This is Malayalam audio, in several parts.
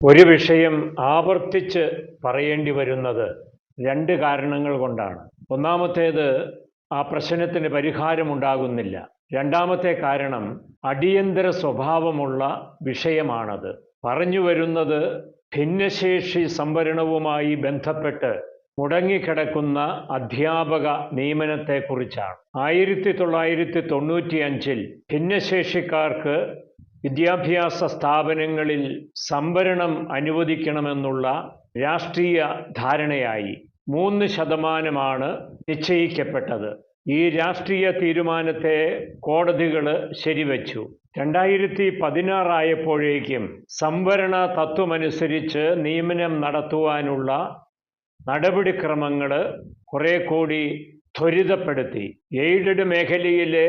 ഒരു വിഷയം ആവർത്തിച്ച് പറയേണ്ടി വരുന്നത് രണ്ട് കാരണങ്ങൾ കൊണ്ടാണ്. ഒന്നാമത്തേത് ആ പ്രശ്നത്തിന് പരിഹാരം ഉണ്ടാകുന്നില്ല രണ്ടാമത്തെ കാരണം അടിയന്തര സ്വഭാവമുള്ള വിഷയമാണത്. പറഞ്ഞു വരുന്നത് ഭിന്നശേഷി സംവരണവുമായി ബന്ധപ്പെട്ട് മുടങ്ങിക്കിടക്കുന്ന അധ്യാപക നിയമനത്തെക്കുറിച്ചാണ്. ആയിരത്തി തൊള്ളായിരത്തി തൊണ്ണൂറ്റി അഞ്ചിൽ ഭിന്നശേഷിക്കാർക്ക് വിദ്യാഭ്യാസ സ്ഥാപനങ്ങളിൽ സംവരണം അനുവദിക്കണമെന്നുള്ള രാഷ്ട്രീയ ധാരണയായി മൂന്ന് ശതമാനമാണ് നിശ്ചയിക്കപ്പെട്ടത്. ഈ രാഷ്ട്രീയ തീരുമാനത്തെ കോടതികൾ ശരിവച്ചു. രണ്ടായിരത്തി പതിനാറായപ്പോഴേക്കും സംവരണ തത്വമനുസരിച്ച് നിയമനം നടത്തുവാനുള്ള നടപടിക്രമങ്ങൾ കുറെ കൂടി ത്വരിതപ്പെടുത്തി. എയ്ഡഡ് മേഖലയിലെ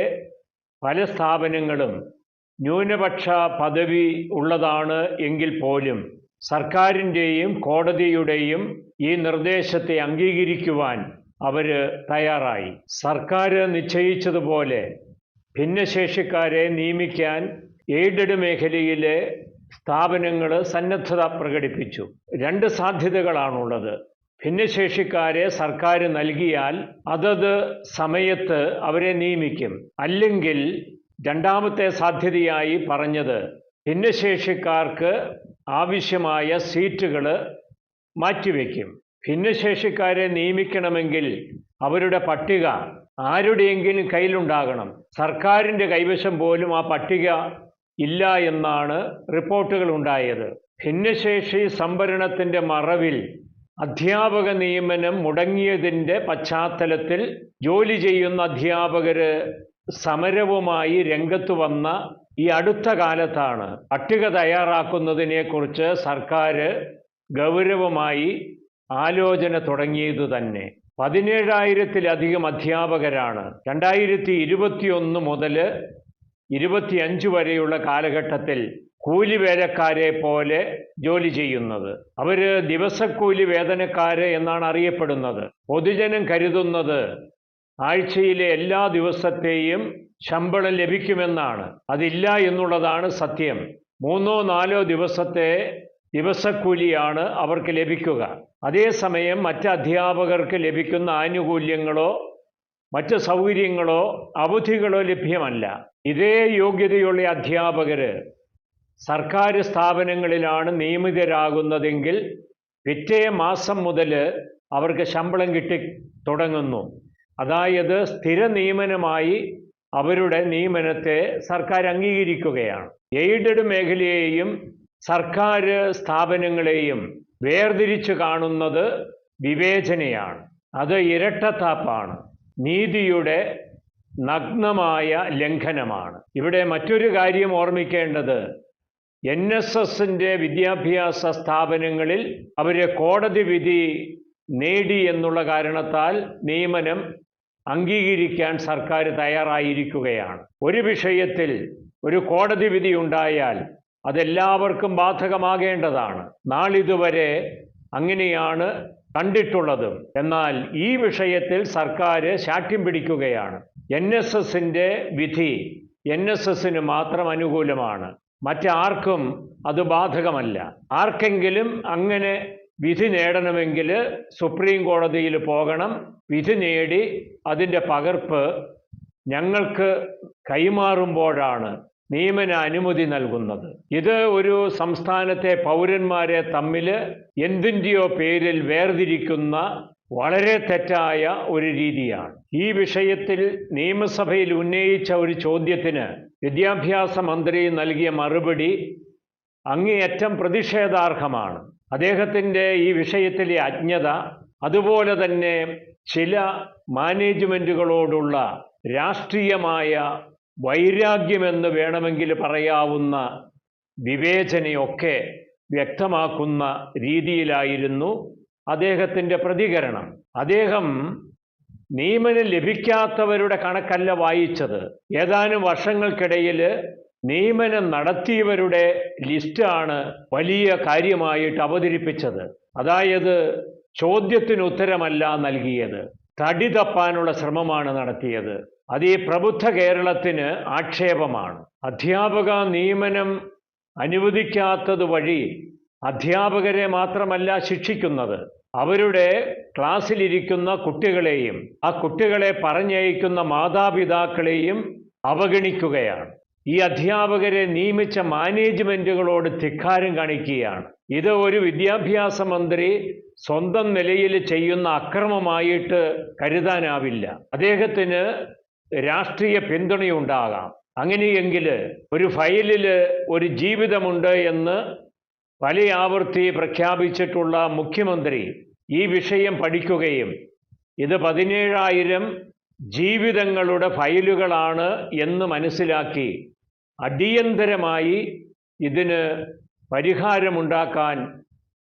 പല സ്ഥാപനങ്ങളും ന്യൂനപക്ഷ പദവി ഉള്ളതാണ് എങ്കിൽ പോലും സർക്കാരിന്റെയും കോടതിയുടെയും ഈ നിർദ്ദേശത്തെ അംഗീകരിക്കുവാൻ അവർ തയ്യാറായി. സർക്കാർ നിശ്ചയിച്ചതുപോലെ ഭിന്നശേഷിക്കാരെ നിയമിക്കാൻ എയ്ഡഡ് മേഖലയിലെ സ്ഥാപനങ്ങൾ സന്നദ്ധത പ്രകടിപ്പിച്ചു. രണ്ട് സാധ്യതകളാണുള്ളത്. ഭിന്നശേഷിക്കാരെ സർക്കാർ നൽകിയാൽ അതത് സമയത്ത് അവരെ നിയമിക്കും. അല്ലെങ്കിൽ രണ്ടാമത്തെ സാധ്യതയായി പറഞ്ഞത് ഭിന്നശേഷിക്കാർക്ക് ആവശ്യമായ സീറ്റുകൾ മാറ്റിവെക്കും. ഭിന്നശേഷിക്കാരെ നിയമിക്കണമെങ്കിൽ അവരുടെ പട്ടിക ആരുടെയെങ്കിലും കയ്യിലുണ്ടാകണം. സർക്കാരിന്റെ കൈവശം പോലും ആ പട്ടിക ഇല്ല എന്നാണ് റിപ്പോർട്ടുകൾ ഉണ്ടായത്. ഭിന്നശേഷി സംവരണത്തിന്റെ മറവിൽ അധ്യാപക നിയമനം മുടങ്ങിയതിന്റെ പശ്ചാത്തലത്തിൽ ജോലി ചെയ്യുന്ന അധ്യാപകർ സമരവുമായി രംഗത്ത് വന്ന ഈ അടുത്ത കാലത്താണ് പട്ടിക തയ്യാറാക്കുന്നതിനെക്കുറിച്ച് സർക്കാർ ഗൗരവമായി ആലോചന തുടങ്ങിയത് തന്നെ. പതിനേഴായിരത്തിലധികം അധ്യാപകരാണ്. രണ്ടായിരത്തി ഇരുപത്തിയൊന്ന് മുതൽ ഇരുപത്തിയഞ്ച് വരെയുള്ള കാലഘട്ടത്തിൽ കൂലിവേലക്കാരെ പോലെ ജോലി ചെയ്യുന്നത്. അവർ ദിവസക്കൂലി വേതനക്കാര് എന്നാണ് അറിയപ്പെടുന്നത്. പൊതുജനം കരുതുന്നത് ആഴ്ചയിലെ എല്ലാ ദിവസത്തെയും ശമ്പളം ലഭിക്കുമെന്നാണ്. അതില്ല എന്നുള്ളതാണ് സത്യം. മൂന്നോ നാലോ ദിവസത്തെ ദിവസക്കൂലിയാണ് അവർക്ക് ലഭിക്കുക. അതേസമയം മറ്റ് അധ്യാപകർക്ക് ലഭിക്കുന്ന ആനുകൂല്യങ്ങളോ മറ്റ് സൗകര്യങ്ങളോ അവധികളോ ലഭ്യമല്ല. ഇതേ യോഗ്യതയുള്ള അധ്യാപകർ സർക്കാർ സ്ഥാപനങ്ങളിലാണ് നിയമിതരാകുന്നതെങ്കിൽ പിറ്റേ മാസം മുതൽ അവർക്ക് ശമ്പളം കിട്ടി തുടങ്ങുന്നു. അതായത് സ്ഥിര നിയമനമായി അവരുടെ നിയമനത്തെ സർക്കാർ അംഗീകരിക്കുകയാണ്. എയ്ഡഡ് മേഖലയെയും സർക്കാർ സ്ഥാപനങ്ങളെയും വേർതിരിച്ചു കാണുന്നത് വിവേചനയാണ്. അത് ഇരട്ടത്താപ്പാണ്. നീതിയുടെ നഗ്നമായ ലംഘനമാണ്. ഇവിടെ മറ്റൊരു കാര്യം ഓർമ്മിക്കേണ്ടത്. എൻ എസ് എസിന്റെ വിദ്യാഭ്യാസ സ്ഥാപനങ്ങളിൽ അവരെ കോടതി വിധി നേടി എന്നുള്ള കാരണത്താൽ നിയമനം അംഗീകരിക്കാൻ സർക്കാർ തയ്യാറായിരിക്കുകയാണ്. ഒരു വിഷയത്തിൽ ഒരു കോടതി വിധി ഉണ്ടായാൽ അതെല്ലാവർക്കും ബാധകമാകേണ്ടതാണ്. നാളിതുവരെ അങ്ങനെയാണ് കണ്ടിട്ടുള്ളതും. എന്നാൽ ഈ വിഷയത്തിൽ സർക്കാർ ശാഠ്യം പിടിക്കുകയാണ്. എൻ എസ് എസിന്റെ വിധി എൻ എസ് എസിന് മാത്രം അനുകൂലമാണ്. മറ്റാർക്കും അത് ബാധകമല്ല. ആർക്കെങ്കിലും അങ്ങനെ വിധി നേടണമെങ്കിൽ സുപ്രീം കോടതിയിൽ പോകണം. വിധി നേടി അതിന്റെ പകർപ്പ് ഞങ്ങൾക്ക് കൈമാറുമ്പോഴാണ് നിയമന അനുമതി നൽകുന്നത്. ഇത് ഒരു സംസ്ഥാനത്തെ പൗരന്മാരെ തമ്മിൽ എന്തിന്റെയോ പേരിൽ വേർതിരിക്കുന്ന വളരെ തെറ്റായ ഒരു രീതിയാണ്. ഈ വിഷയത്തിൽ നിയമസഭയിൽ ഉന്നയിച്ച ഒരു ചോദ്യത്തിന് വിദ്യാഭ്യാസ മന്ത്രി നൽകിയ മറുപടി അങ്ങേയറ്റം പ്രതിഷേധാർഹമാണ്. അദ്ദേഹത്തിന്റെ ഈ വിഷയത്തിലെ അജ്ഞത അതുപോലെ തന്നെ ചില മാനേജ്മെന്റുകളോടുള്ള രാഷ്ട്രീയമായ വൈരാഗ്യമെന്ന് വേണമെങ്കിൽ പറയാവുന്ന വിവേചനയൊക്കെ വ്യക്തമാക്കുന്ന രീതിയിലായിരുന്നു അദ്ദേഹത്തിന്റെ പ്രതികരണം. അദ്ദേഹം നിയമനം ലഭിക്കാത്തവരുടെ കണക്കല്ല വായിച്ചത്. ഏതാനും വർഷങ്ങൾക്കിടയിൽ നിയമനം നടത്തിയവരുടെ ലിസ്റ്റാണ് വലിയ കാര്യമായിട്ട് അവതരിപ്പിച്ചത്. അതായത് ചോദ്യത്തിന് ഉത്തരമല്ല നൽകിയത്. തടി തപ്പാനുള്ള ശ്രമമാണ് നടത്തിയത്. അത് ഈ പ്രബുദ്ധ കേരളത്തിന് ആക്ഷേപമാണ്. അധ്യാപക നിയമനം അനുവദിക്കാത്തത് വഴി അധ്യാപകരെ മാത്രമല്ല ശിക്ഷിക്കുന്നത്. അവരുടെ ക്ലാസ്സിലിരിക്കുന്ന കുട്ടികളെയും ആ കുട്ടികളെ പറഞ്ഞയക്കുന്ന മാതാപിതാക്കളെയും അവഗണിക്കുകയാണ്. ഈ അധ്യാപകരെ നിയമിച്ച മാനേജ്മെന്റുകളോട് ധിക്കാരം കാണിക്കുകയാണ്. ഇത് ഒരു വിദ്യാഭ്യാസ മന്ത്രി സ്വന്തം നിലയിൽ ചെയ്യുന്ന അക്രമമായിട്ട് കരുതാനാവില്ല. അദ്ദേഹത്തിന് രാഷ്ട്രീയ പിന്തുണയുണ്ടാകാം അങ്ങനെയെങ്കിൽ ഒരു ഫയലിൽ ഒരു ജീവിതമുണ്ട് എന്ന് പല ആവർത്തി പ്രഖ്യാപിച്ചിട്ടുള്ള മുഖ്യമന്ത്രി ഈ വിഷയം പഠിക്കുകയും ഇത് പതിനേഴായിരം ജീവിതങ്ങളുടെ ഫയലുകളാണ് എന്ന് മനസ്സിലാക്കി അടിയന്തരമായി ഇതിന് പരിഹാരമുണ്ടാക്കാൻ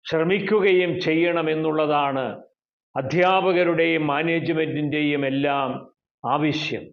ശ്രമിക്കുകയും ചെയ്യണമെന്നുള്ളതാണ് അധ്യാപകരുടെയും മാനേജ്മെന്റിന്റെയും എല്ലാം ആവശ്യം.